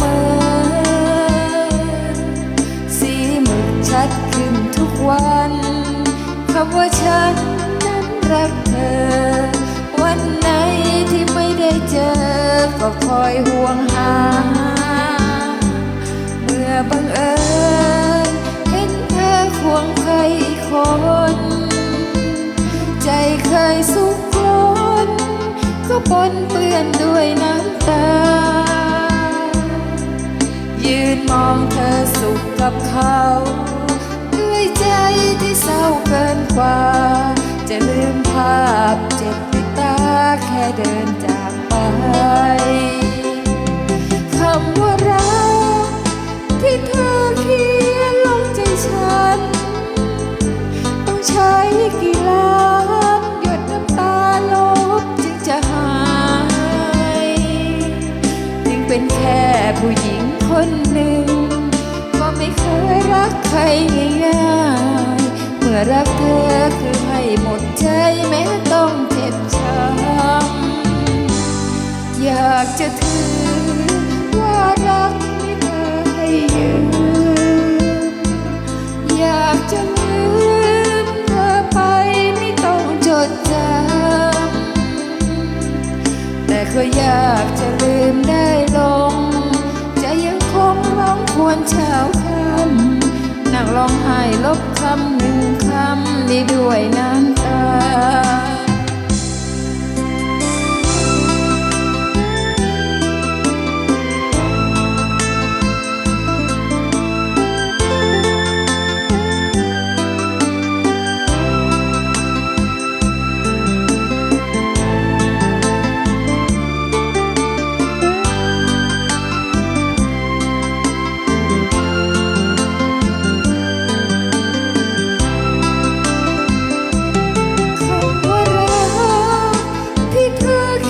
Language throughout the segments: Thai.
มอ สีหมึกชัดขึ้นทุกวันคำว่าฉันนั้นรักเธอ วันไหนที่ไม่ได้เจอ ก็คอยห่วงหา เมื่อบังเอิญเห็นเธอควงใครคน ใจเคยสุขล้นก็ปนเปื้อนด้วยนะ องเธอสุขกับเขา ด้วยใจที่เศร้าเกินกว่า จะลืมภาพเจ็บติดตาแค่เดินจาก ผู้หญิงคนหนึ่งก็ไม่เคยรักใครง่ายๆเมื่อรักเธอคือให้หมดใจแม้ต้องเจ็บช้ำอยากจะถือว่ารักที่เธอให้ยืมอยากจะลืมเธอไปไม่ต้องจดจำแต่ก็อยากจะลืมได้ ลบคำหนึ่งคำนี้ด้วยน้ำตา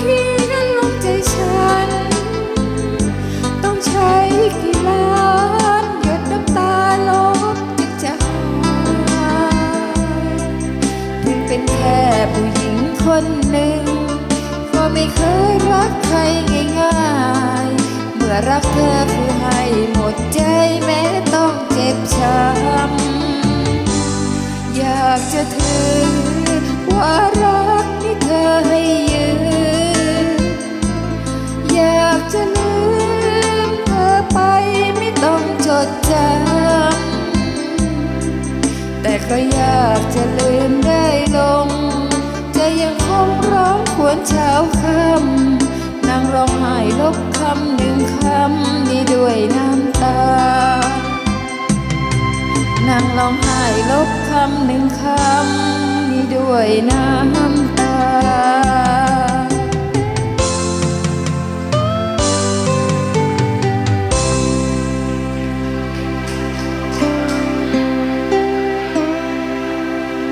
เธอเขียนลงใจฉัน ต้องใช้กี่ล้านหยดน้ำตาลบจึงจะหายถึงเป็นแค่ผู้หญิงคนหนึ่ง ก็ไม่เคยรักใครง่ายๆ เมื่อรักเธอคือให้หมดใจแม้ต้องเจ็บช้ำอยากจะ องควรเช้าคำนางร้องไห้ลบคำหนึ่งคำนี้ด้วยน้ำตานางร้องไห้ลบคำหนึ่งคำนี้ด้วยน้ำ